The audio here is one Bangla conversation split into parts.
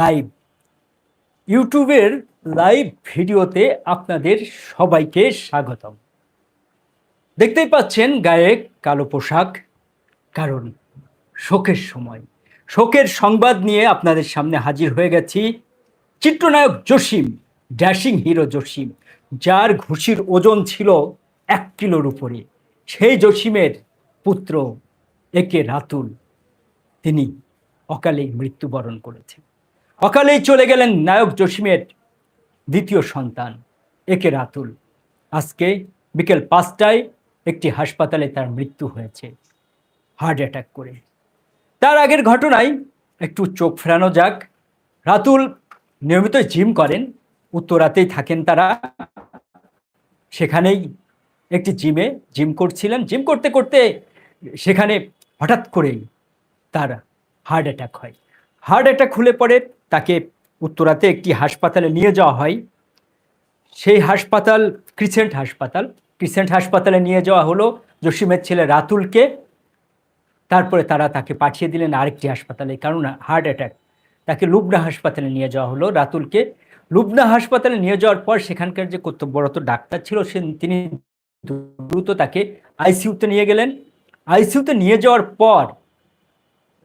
লাইভ ইউটিউবের লাইভ ভিডিওতে আপনাদের সবাইকে স্বাগতম। দেখতেই পাচ্ছেন গায়ে কালো পোশাক, কারণ শোকের সময়। শোকের সংবাদ নিয়ে আপনাদের সামনে হাজির হয়ে গেছি চিত্রনায়ক জসিম ড্যাশিং হিরো জসিম, যার ঘুষির ওজন ছিল এক কিলোর উপরে। সেই জসিমের পুত্র একে রাতুল। তিনি অকালেই মৃত্যুবরণ করেছেন অকালেই চলে গেলেন নায়ক জসিমের দ্বিতীয় সন্তান, একে রাতুল। আজকে বিকেল পাঁচটায় একটি হাসপাতালে তার মৃত্যু হয়েছে, হার্ট অ্যাটাক করে। তার আগের ঘটনায় একটু চোখ ফেরানো যাক। রাতুল নিয়মিত জিম করেন উত্তরাতেই থাকেন তারা। সেখানেই একটি জিমে জিম করছিলেন। জিম করতে করতে সেখানে হঠাৎ করেই তার হার্ট অ্যাটাক হয়। হার্ট অ্যাটাক হলে পরে তাকে উত্তরাতে একটি হাসপাতালে নিয়ে যাওয়া হয়। সেই হাসপাতাল, ক্রিসেন্ট হাসপাতাল, ক্রিসেন্ট হাসপাতালে নিয়ে যাওয়া হলো জসিমের ছেলে রাতুলকে। তারপরে তারা তাকে পাঠিয়ে দিলেন আরেকটি হাসপাতালে কারণ হার্ট অ্যাটাক। তাকে লুবনা হাসপাতালে নিয়ে যাওয়া হলো রাতুলকে। লুবনা হাসপাতালে নিয়ে যাওয়ার পর সেখানকার যে কর্তব্যরত ডাক্তার ছিল, সে তিনি দ্রুত তাকে আইসিইউতে নিয়ে গেলেন। আইসিইউতে নিয়ে যাওয়ার পর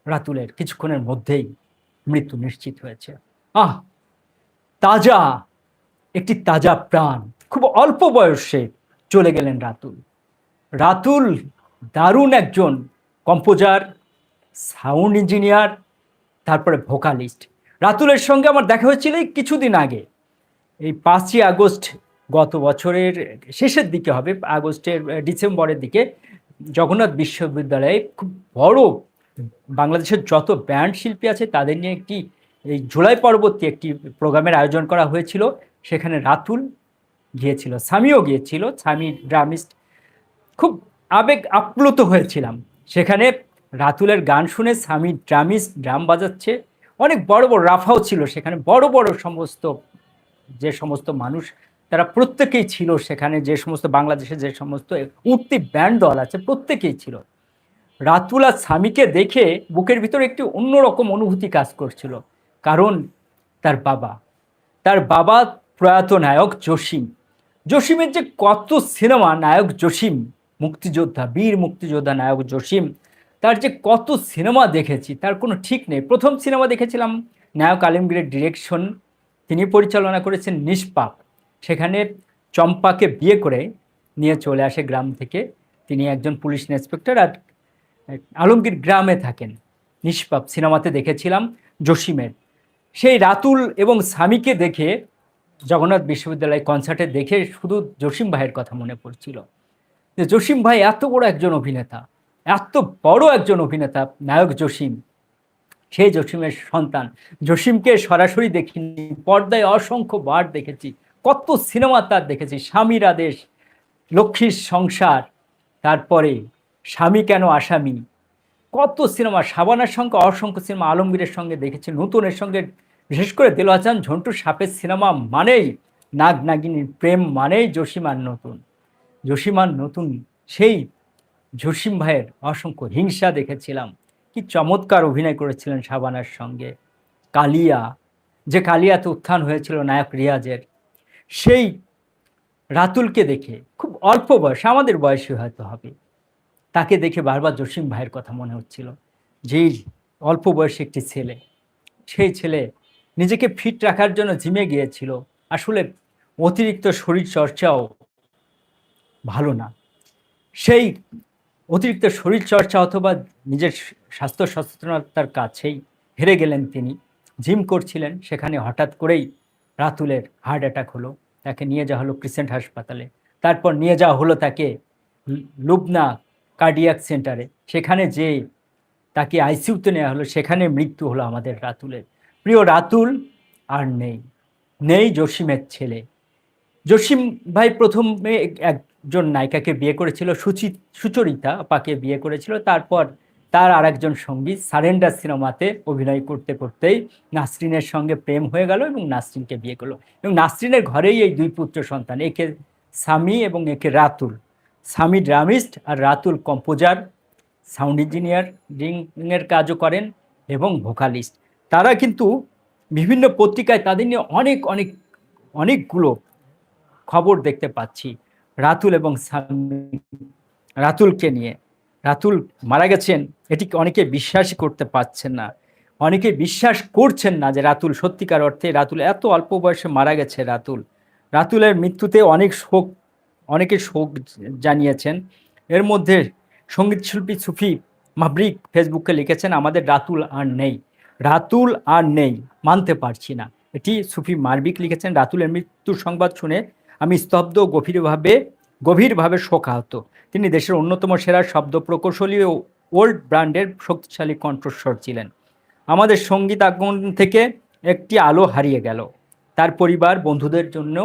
রাতুলের কিছুক্ষণের মধ্যেই মৃত্যু নিশ্চিত হয়েছে। আহ, তাজা, একটি তাজা প্রাণ। খুব অল্প বয়সে চলে গেলেন রাতুল। রাতুল দারুণ একজন কম্পোজার, সাউন্ড ইঞ্জিনিয়ার, তারপরে ভোকালিস্ট। রাতুলের সঙ্গে আমার দেখা হয়েছিল এই কিছুদিন আগে। এই পাঁচই আগস্ট গত বছরের শেষের দিকে হবে, আগস্টের, ডিসেম্বরের দিকে। জগন্নাথ বিশ্ববিদ্যালয়ে খুব বড় বাংলাদেশের যত ব্যান্ড শিল্পী আছে, তাদের নিয়ে একটি এই জুলাই পরবর্তী একটি প্রোগ্রামের আয়োজন করা হয়েছিল। সেখানে রাতুল গিয়েছিল স্বামীও গিয়েছিল। স্বামী ড্রামিস্ট খুব আবেগ আপ্লুত হয়েছিলাম। সেখানে রাতুলের গান শুনে স্বামী ড্রামিস্ট ড্রাম বাজাচ্ছে। অনেক বড় বড় রাফাও ছিল সেখানে, বড় বড় সমস্ত, যে সমস্ত মানুষ, তারা প্রত্যেকেই ছিল সেখানে, যে সমস্ত বাংলাদেশে যে সমস্ত উঠতি ব্যান্ড দল আছে, প্রত্যেকেই ছিল। রাতুল আর স্বামীকে দেখে বুকের ভিতরে একটি অন্যরকম অনুভূতি কাজ করছিল। কারণ তার বাবা তার বাবা প্রয়াত নায়ক জসিম। জসিমের যে কত সিনেমা নায়ক জসিম, মুক্তিযোদ্ধা, বীর মুক্তিযোদ্ধা নায়ক জসিম, তার যে কত সিনেমা দেখেছি, তার কোনো ঠিক নেই। প্রথম সিনেমা দেখেছিলাম নায়ক আলমগীরের ডিরেকশন। তিনি পরিচালনা করেছেন নিষ্পাপ। সেখানে চম্পাকে বিয়ে করে নিয়ে চলে আসে গ্রাম থেকে। তিনি একজন পুলিশ ইন্সপেক্টর আর আলমগীর গ্রামে থাকেন। নিষ্পাপ সিনেমাতে দেখেছিলাম জসিমের। সেই রাতুল এবং স্বামীকে দেখে জগন্নাথ বিশ্ববিদ্যালয় কনসার্টে দেখে শুধু জসিম ভাইয়ের কথা মনে পড়ছিল। যে জসিম ভাই এত বড় একজন অভিনেতা, এত বড় একজন অভিনেতা, নায়ক জসিম। সেই জসিমের সন্তান। জসিমকে সরাসরি দেখিনি, পর্দায় অসংখ্য বার দেখেছি, কত সিনেমা তার দেখেছি। স্বামীর আদেশ, লক্ষ্মীর সংসার, তারপরে স্বামী কেন আসামি? কত সিনেমা সাবানার সঙ্গে অসংখ্য সিনেমা আলমগীরের সঙ্গে দেখেছি, নতুনের সঙ্গে, বিশেষ করে দেল হাসান ঝন্টু সাপের সিনেমা মানেই নাগ নাগিনীর প্রেম, মানেই জসিমার নতুন। জসিমার নতুন, সেই জসিম ভাইয়ের অসংখ্য হিংসা দেখেছিলাম। কি চমৎকার অভিনয় করেছিলেন সাবানার সঙ্গে। কালিয়া, যে কালিয়াতে উত্থান হয়েছিল নায়ক রিয়াজের, সেই রাতুলকে দেখে, খুব অল্প বয়স, আমাদের বয়সী হয়তো হবে। তাকে দেখে বারবার জসিম ভাইয়ের কথা মনে হচ্ছিল। যেই অল্প বয়সী একটি ছেলে, সেই ছেলে নিজেকে ফিট রাখার জন্য জিমে গিয়েছিল। আসলে অতিরিক্ত শরীর চর্চাও ভালো না। সেই অতিরিক্ত শরীর চর্চা অথবা নিজের স্বাস্থ্য সচেতনতার কাছেই হেরে গেলেন তিনি। জিম করছিলেন, সেখানে হঠাৎ করেই রাতুলের হার্ট অ্যাটাক হলো, তাকে নিয়ে যাওয়া হলো ক্রিসেন্ট হাসপাতালে। তারপর নিয়ে যাওয়া হলো তাকে লুবনা কার্ডিয়াক সেন্টারে সেখানে যে তাকে আইসিউতে নেওয়া হলো। সেখানে মৃত্যু হলো আমাদের রাতুলের। প্রিয় রাতুল আর নেই। নেই জসিমের ছেলে। জসিম ভাই প্রথমে একজন নায়িকাকে বিয়ে করেছিল। সুচি সুচরিতা পাকে বিয়ে করেছিল। তারপর তার আর একজন সঙ্গী সারেন্ডার সিনেমাতে অভিনয় করতে করতেই নাসরিনের সঙ্গে প্রেম হয়ে গেল এবং নাসরিনকে বিয়ে করল। এবং নাসরিনের ঘরেই এই দুই পুত্র সন্তান, একে স্বামী এবং একে রাতুল। স্বামী ড্রামিস্ট আর রাতুল কম্পোজার, সাউন্ড ইঞ্জিনিয়ার, রিংয়ের কাজও করেন এবং ভোকালিস্ট। তারা কিন্তু বিভিন্ন পত্রিকায় তাদের নিয়ে অনেক অনেক, অনেকগুলো খবর দেখতে পাচ্ছি রাতুল এবং রাতুলকে নিয়ে। রাতুল মারা গেছেন, এটি অনেকে বিশ্বাসই করতে পারছেন না? অনেকে বিশ্বাস করছেন না যে রাতুল সত্যিকার অর্থে রাতুল এত অল্প বয়সে মারা গেছে রাতুল। রাতুলের মৃত্যুতে অনেক শোক অনেকে শোক জানিয়েছেন। এর মধ্যে সঙ্গীতশিল্পী সুফি মাবরিক ফেসবুকে লিখেছেন, আমাদের রাতুল আর নেই। রাতুল আর নেই, মানতে পারছি না। এটি সুফি মারবিক লিখেছেন, রাতুলের মৃত্যুর সংবাদ শুনে আমি স্তব্ধ, গভীরভাবে গভীরভাবে শোকাহত। তিনি দেশের অন্যতম সেরা শব্দ প্রকৌশলী ও ওল্ড ব্র্যান্ডের শক্তিশালী কণ্ঠস্বর ছিলেন। আমাদের সংগীত আগমন থেকে একটি আলো হারিয়ে গেল। তার পরিবার, বন্ধুদের জন্য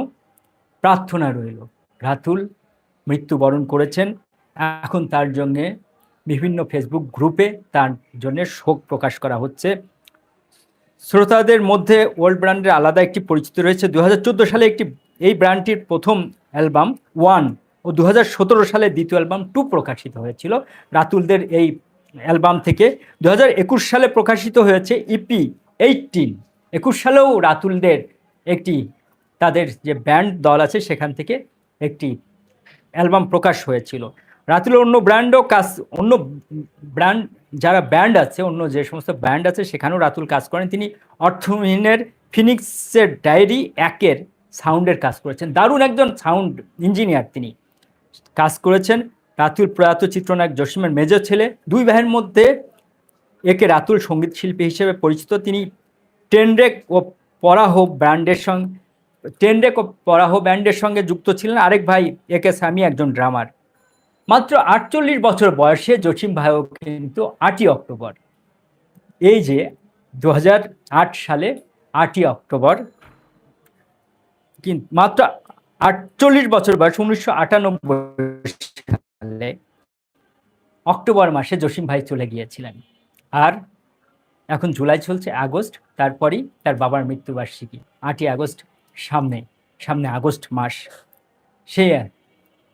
প্রার্থনা রইল। রাতুল মৃত্যুবরণ করেছেন। এখন তার জন্যে বিভিন্ন ফেসবুক গ্রুপে তার জন্য শোক প্রকাশ করা হচ্ছে। শ্রোতাদের মধ্যে ওল্ড ব্র্যান্ডের আলাদা একটি পরিচিতি রয়েছে। দু হাজার চোদ্দ সালে একটি, এই ব্র্যান্ডটির প্রথম অ্যালবাম ওয়ান ও দু হাজার সতেরো সালে দ্বিতীয় অ্যালবাম টু প্রকাশিত হয়েছিল। রাতুলদের এই অ্যালবাম থেকে দু হাজার একুশ সালে প্রকাশিত হয়েছে ইপি এইটিন একুশ সালেও রাতুলদের একটি, তাদের যে ব্যান্ড দল আছে সেখান থেকে একটি অ্যালবাম প্রকাশ হয়েছিল। রাতুলের অন্য ব্র্যান্ডও কাজ, অন্য ব্র্যান্ড, যারা ব্যান্ড আছে, অন্য যে সমস্ত ব্যান্ড আছে, সেখানেও রাতুল কাজ করেন। তিনি অর্থহীনের ফিনিক্সের ডায়েরি একের সাউন্ডের কাজ করেছেন। দারুণ একজন সাউন্ড ইঞ্জিনিয়ার তিনি। কাজ করেছেন রাতুল প্রয়াত চিত্রনায়ক জসিমের মেজর ছেলে। দুই ভাইয়ের মধ্যে একে রাতুল সংগীত শিল্পী হিসেবে পরিচিত। তিনি টেনরেক ও পরাহ ব্র্যান্ডের সঙ্গে ও পরাহ ব্যান্ডের সঙ্গে যুক্ত ছিলেন আরেক ভাই একে স্বামী, একজন ড্রামার মাত্র আটচল্লিশ বছর বয়সে জসিম ভাইও কিন্তু আটই অক্টোবর। এই যে দু হাজার আট সালে আটই অক্টোবর, কিন্তু মাত্র আটচল্লিশ বছর বয়স উনিশশো আটানব্বই সালে অক্টোবর মাসে জসিম ভাই চলে গিয়েছিলেন। আর এখন জুলাই চলছে আগস্ট, তারপরই তার বাবার মৃত্যুবার্ষিকী, আটই আগস্ট। সামনে সামনে আগস্ট মাস। সে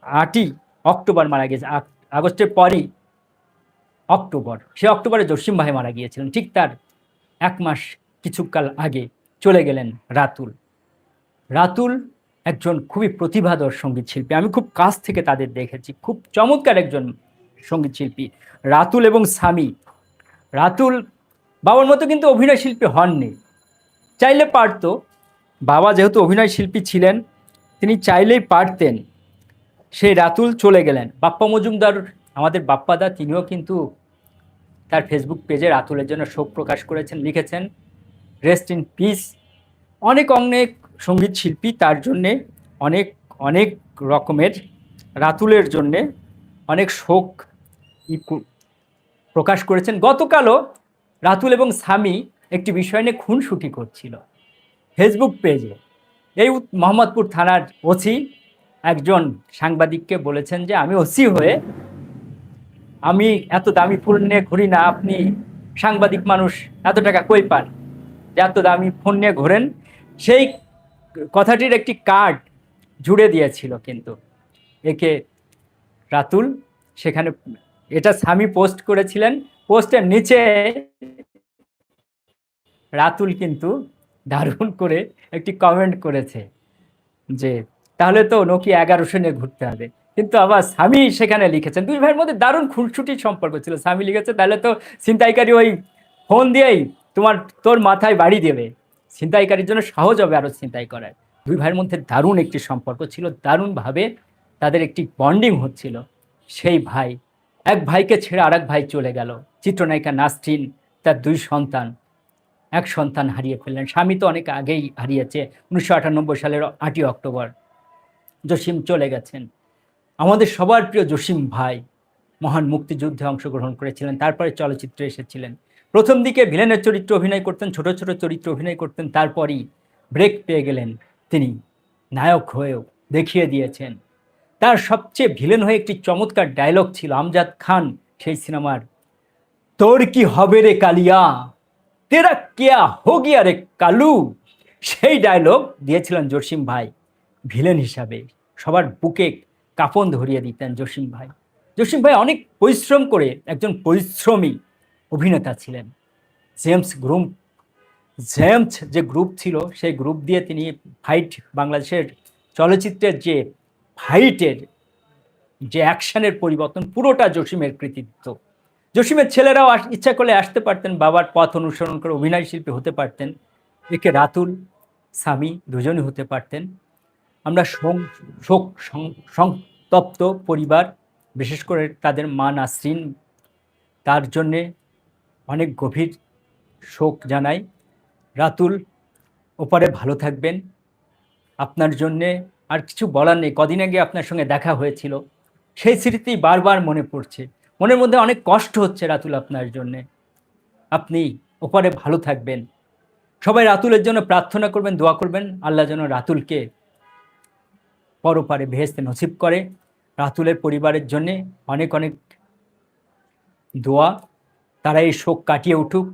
আটই অক্টোবর মারা গিয়েছে। আগস্টের পরই অক্টোবর। সে অক্টোবরে জসিম ভাই মারা গিয়েছিলেন। ঠিক তার এক মাস কিছুকাল আগে চলে গেলেন রাতুল। রাতুল একজন খুবই প্রতিভাধর সংগীত শিল্পী। আমি খুব কাছ থেকে তাদের দেখেছি। খুব চমৎকার একজন সংগীত শিল্পী। রাতুল এবং স্বামী। রাতুল বাবার মতো কিন্তু অভিনয় শিল্পী হননি। চাইলে পারত বাবা যেহেতু অভিনয় শিল্পী ছিলেন, তিনি চাইলেই পারতেন। সেই রাতুল চলে গেলেন। বাপ্পা মজুমদার, আমাদের বাপ্পাদা, তিনিও কিন্তু তার ফেসবুক পেজে রাতুলের জন্য শোক প্রকাশ করেছেন, লিখেছেন রেস্ট ইন পিস অনেক অনেক সংগীত শিল্পী তার জন্যে, অনেক অনেক রকমের রাতুলের জন্যে অনেক শোক প্রকাশ করেছেন। গতকালও রাতুল এবং স্বামী একটি বিষয় নিয়ে খুনসুটি করছিল। ফেসবুক পেজে এই মোহাম্মদপুর থানার ওসি একজন সাংবাদিককে বলেছেন যে, আমি ওসি হয়ে আমি এত দামি ফুল নিয়ে ঘুরি না। আপনি সাংবাদিক মানুষ, এত টাকা কই পান? যে এত দামি ফোন নিয়ে ঘোরেন। সেই কথাটির একটি কার্ড জুড়ে দিয়েছিল কিন্তু একে রাতুল। সেখানে এটা স্বামী পোস্ট করেছিলেন। পোস্টের নিচে রাতুল কিন্তু দারুণ করে একটি কমেন্ট করেছে যে, তাহলে তো নোকি এগারোশো নিয়ে ঘুরতে হবে। কিন্তু আবার স্বামী সেখানে লিখেছেন, দুই ভাইয়ের মধ্যে দারুণ খুনসুটির সম্পর্ক ছিল। স্বামী লিখেছে, তাহলে তো ছিনতাইকারী ওই ফোন দিয়েই তোমার, তোর মাথায় বাড়ি দেবে। ছিনতাইকারীর জন্য সহজ হবে আরও ছিনতাই করার। দুই ভাইয়ের মধ্যে দারুণ একটি সম্পর্ক ছিল, দারুণভাবে তাদের একটি বন্ডিং হচ্ছিল। সেই ভাই, এক ভাইকে ছেড়ে আর ভাই চলে গেল। চিত্রনায়িকা নাস্টিন তার দুই সন্তান। এক সন্তান হারিয়ে ফেললেন। স্বামী তো অনেক আগেই হারিয়েছে, উনিশশো আটানব্বই সালের আটই অক্টোবর। জসিম চলে গেছেন। আমাদের সবার প্রিয় জসিম ভাই মহান মুক্তিযুদ্ধে অংশগ্রহণ করেছিলেন, তারপরে চলচ্চিত্রে এসেছিলেন। প্রথম দিকে ভিলেনের চরিত্র অভিনয় করতেন, ছোট ছোট চরিত্র অভিনয় করতেন, তারপরই ব্রেক পেয়ে গেলেন তিনি। নায়ক হয়েও দেখিয়ে দিয়েছেন। তার সবচেয়ে ভিলেন হয়ে একটি চমৎকার ডায়লগ ছিল, আমজাদ খান সেই সিনেমার, তোর কি হবে রে কালিয়া? তেরা কেয়া হো গিয়া রে কালু। সেই ডায়লগ দিয়েছিলেন জসিম ভাই ভিলেন হিসাবে। সবার বুকে কাপন ধরিয়ে দিতেন জসিম ভাই। জসিম ভাই অনেক পরিশ্রম করে একজন পরিশ্রমী অভিনেতা ছিলেন। জেমস গ্রুম, জেমস যে গ্রুপ ছিল, সেই গ্রুপ দিয়ে তিনি ফাইট বাংলাদেশের চলচ্চিত্রের যে ফাইটের যে অ্যাকশনের পরিবর্তন, পুরোটা জসিমের কৃতিত্ব। জসিমের ছেলেরাও ইচ্ছা করলে আসতে পারতেন, বাবার পথ অনুসরণ করে অভিনয় শিল্পী হতে পারতেন। একে রাতুল, স্বামী দুজনই হতে পারতেন। আমরা শোক সংতপ্ত পরিবার, বিশেষ করে তাদের মা নাসরিন, তার জন্যে অনেক গভীর শোক জানাই। রাতুল, ওপারে ভালো থাকবেন। আপনার জন্যে আর কিছু বলার নেই। কদিন আগে আপনার সঙ্গে দেখা হয়েছিল। সেই স্মৃতি বারবার মনে পড়ছে। মনের মধ্যে অনেক কষ্ট হচ্ছে রাতুল আপনার জন্যে। আপনি ওপারে ভালো থাকবেন। সবাই রাতুলের জন্য প্রার্থনা করবেন, দোয়া করবেন। আল্লাহ যেন রাতুলকে পরপারে ভেস্তে নসিব করে। রাতুলের পরিবারের জন্যে অনেক অনেক দোয়া। তারা এই শোক কাটিয়ে উঠুক।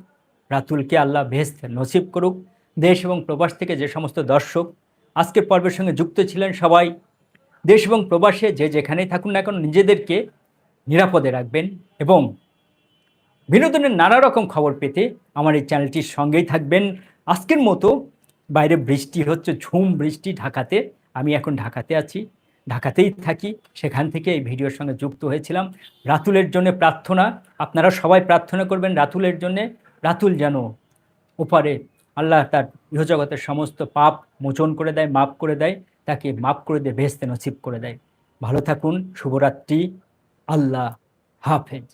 রাতুলকে আল্লাহ ভেস্ত নসিব করুক। দেশ এবং প্রবাস থেকে যে সমস্ত দর্শক আজকের পর্বের সঙ্গে যুক্ত ছিলেন সবাই। দেশ এবং প্রবাসে যে যেখানেই থাকুন না কেন, নিজেদেরকে নিরাপদে রাখবেন এবং বিনোদনের নানা রকম খবর পেতে আমার এই চ্যানেলটির সঙ্গেই থাকবেন। আজকের মতো বাইরে বৃষ্টি হচ্ছে, ঝুম বৃষ্টি ঢাকাতে। আমি এখন ঢাকাতে আছি, ঢাকাতেই থাকি। সেখান থেকে এই ভিডিওর সঙ্গে যুক্ত হয়েছিলাম। রাতুলের জন্য প্রার্থনা, আপনারা সবাই প্রার্থনা করবেন রাতুলের জন্য। রাতুল যেন ওপারে আল্লাহ তার ইহজগতের সমস্ত পাপ মোচন করে দেয় মাপ করে দেয়, তাকে মাপ করে দেয় ভেস্তে নসিব করে দেয়। ভালো থাকুন, শুভরাত্রি। আল্লাহ হাফেজ।